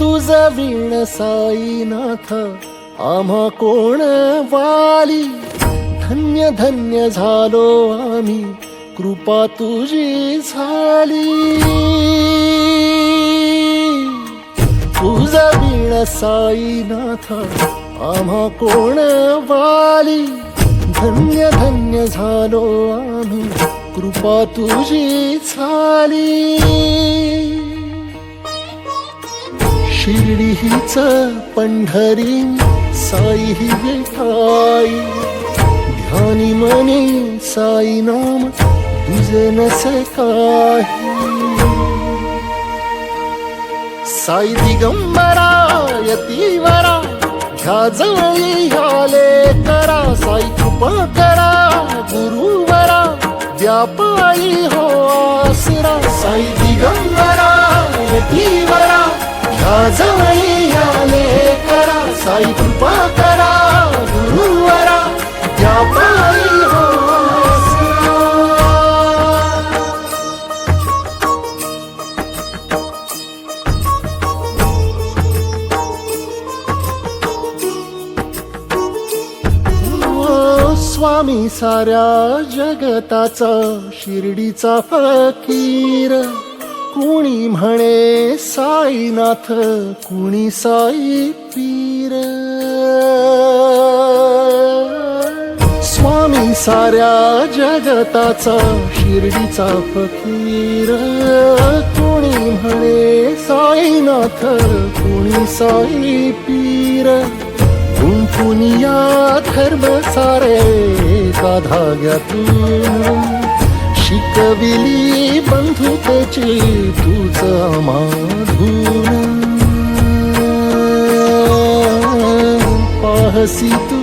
वीण साईनाथ आम्हा कोण वाली? धन्य धन्य झालो आम्ही कृपा तुझी झाली. तुझा वीण साईनाथ आम्हा कोण वाली? धन्य धन्य झालो आम्ही कृपा तुझी झाली. शिर्डी हीच पंढरी साई ही विठाई. ध्यानी मने साई नाम तुझे नसे काही. साई दिगंबरा यतीवरा ह्या जवळी ह्याले करा साई कृपा साई कृपा करा गुरुवरा व्यापारी हो स्वामी साऱ्या जगताचा शिर्डीचा फकीर. कुणी म्हणे साईनाथ कुणी साई पीर. स्वामी साऱ्या जगताचा शिर्डीचा फकीर. कुणी म्हणे साईनाथ कुणी साई पीर. गुंफुनिया धर्म सारे का धाग्यातून शिकविली बंधुतेची तुझ माधून पाहसी तू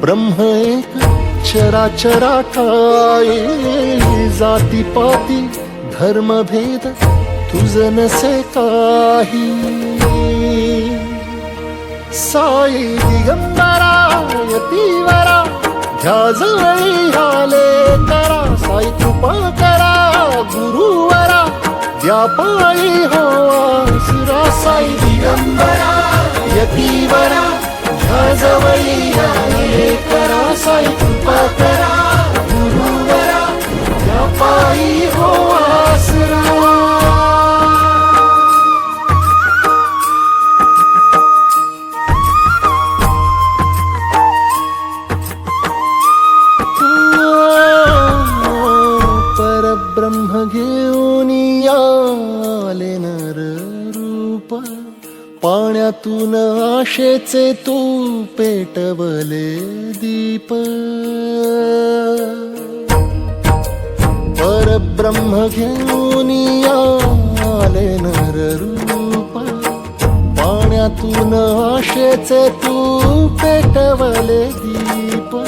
ब्रह्म एक चराचरा काय? जाती पाती धर्मभेद तुझ नसे काही. साई दिगंबरा यतीवरा ध्या जवळी आले करा साई करा गुरुवरा व्यापारी हो आसरा साई दिगंबरा यतीवरा जवळी करा साई कृपा करा. रूप पाण्यातून आशेचे तू पेटवले दीप. परब्रह्म घेऊन आले नर रूप पाण्यातून आशेचे तू पेटवले दीप.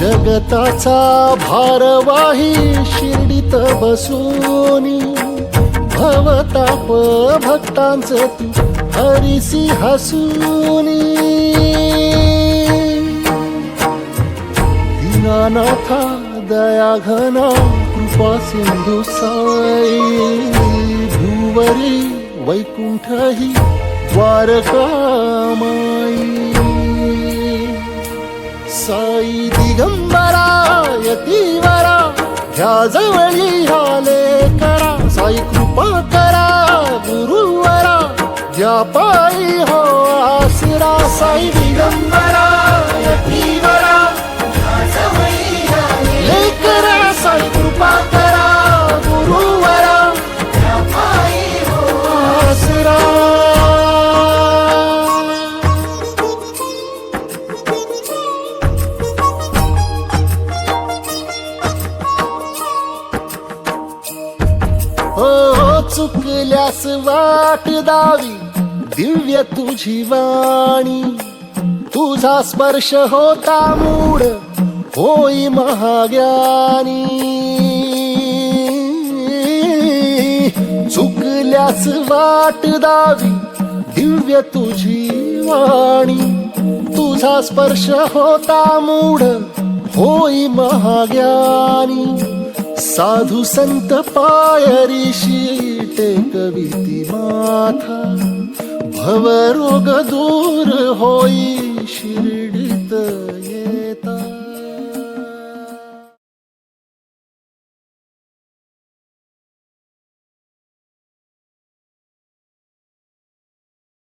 जगताचा भारवाही शिर्डीत बसूनी भवताप भक्तांच तू हरिसी हसूनी. दीनानाथा दया घना कृपा सिंधू साई. भूवरी वैकुंठही द्वारकामाई साई दिगंबरा यतीवरा ह्या जवळी आले करा साई कृपा करा गुरुवरा. ज्या पायी हो आसरा साई दिगंबरा चुकल्यास वाट दावी. दिव्य तुझी वाणी. तुझा स्पर्श होता मूड. होई महाज्ञानी. चुकल्यास वाट दावी. दिव्य तुझी वाणी. तुझा स्पर्श होता मूढ होई महाज्ञानी. साधू संत पायरीशी टेकविती माथा भवरोग दूर होई शिर्डीत